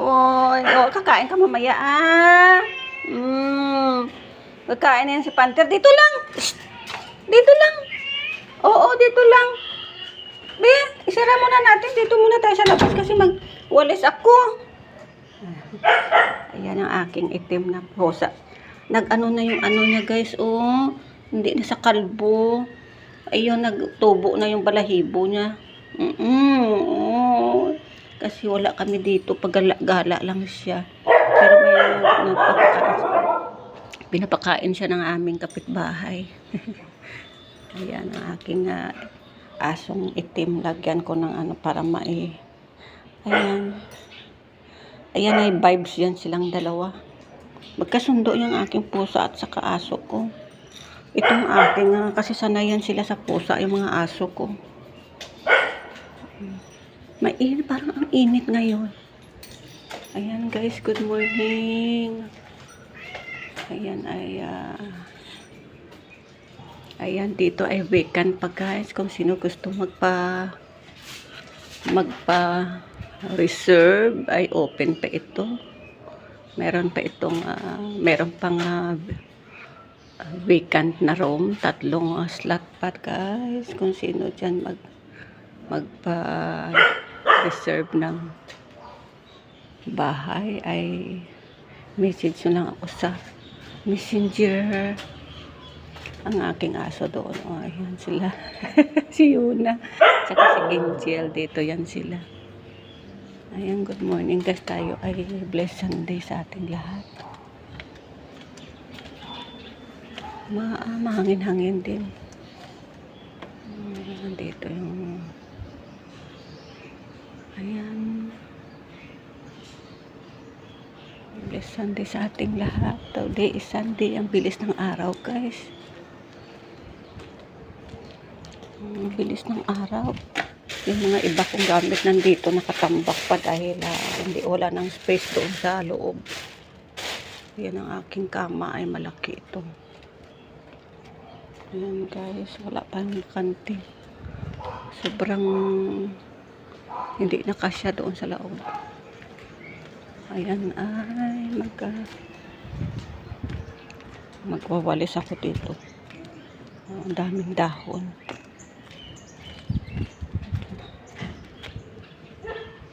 Oy, oh, kakain ka mamaya ah. Mm. Kakain na yan si Panther. Dito lang. Dito lang. Oo, dito lang. Be, isara muna natin. Dito muna tayo sa labas kasi magwalis ako. Ayan ang aking itim na rosa. Nag-ano na yung ano niya guys, oh. Hindi na sa kalbo. Ayun, nagtubo na yung balahibo niya. Mm oh. Kasi wala kami dito. Pag-gala lang siya. Pero may nagpapakain. Pinapakain siya ng aming kapitbahay. Ayan ang aking ah, asong itim. Lagyan ko ng ano para mai... Ayan. Ayan ay vibes yan silang dalawa. Magkasundo yung aking pusa at saka aso ko. Itong aking, ah, kasi sanayan sila sa pusa, yung mga aso ko. May init, parang ang init ngayon. Ayan guys, good morning. Ayan ay, ah, ayan dito ay vacant pa guys. Kung sino gusto magpa, magpa reserve ay open pa ito. Meron pa itong, ah, meron pang ah, vacant na room. Tatlong ah, slot pa guys. Kung sino dyan mag, magpa reserve ng bahay ay message nyo lang ako sa messenger ang aking aso doon. O, ayan sila. si Yuna. Tsaka si Angel. Dito yan sila. Ayan, good morning guys. Tayo ay blessed Sunday sa ating lahat. Ma ah, mahangin-hangin din. Ayan, dito yung... Ayan. Blessed Sunday sa ating lahat. Today is Sunday. Ang bilis ng araw, guys. Ang bilis ng araw. Yung mga iba kong gamit nandito nakatambak pa dahil ah, hindi wala ng space doon sa loob. Yan ang aking kama ay malaki ito. Ayan guys, wala pa yung kanti. Sobrang hindi na kasya doon sa loob. Ayan ay mag magwawalis ako dito. Oh, Ang daming dahon.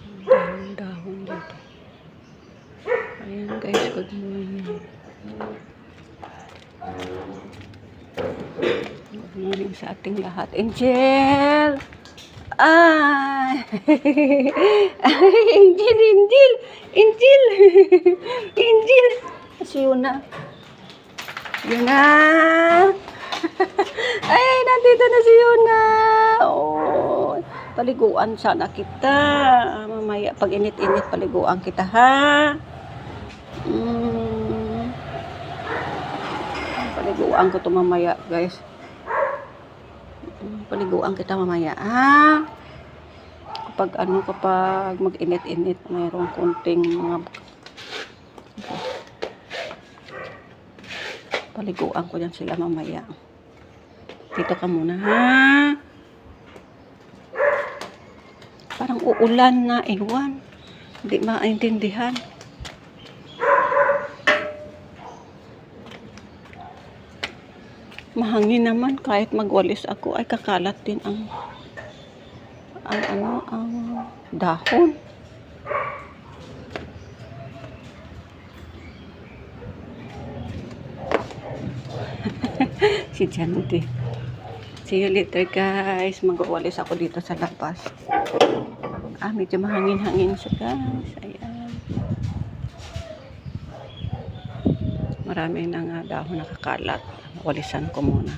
Ang daming dahon dito. Ayan guys, good morning. Good morning sa ating lahat. Angel! Ay! Angel, Angel! Angel! Angel! Si Yuna. Yuna! Ay, nandito na si Yuna! Oh, paliguan sana kita. Mamaya, pag init-init, paliguan kita, ha? Mm. Paliguan ko to mamaya, guys. Paliguan kita mamaya, ha? Kapag ano, kapag mag-init-init, mayroong konting mga paliguan ko yan sila mamaya. Dito ka muna, ha? Parang uulan na, ewan. Hindi maintindihan. Mahangin naman kahit magwalis ako ay kakalat din ang ang ano ang dahon. si Jandy. See you later guys. Magwawalis ako dito sa labas. Ah, medyo mahangin-hangin siya guys. Ayan. Marami nga dahon nakakalat. Walisan ko muna.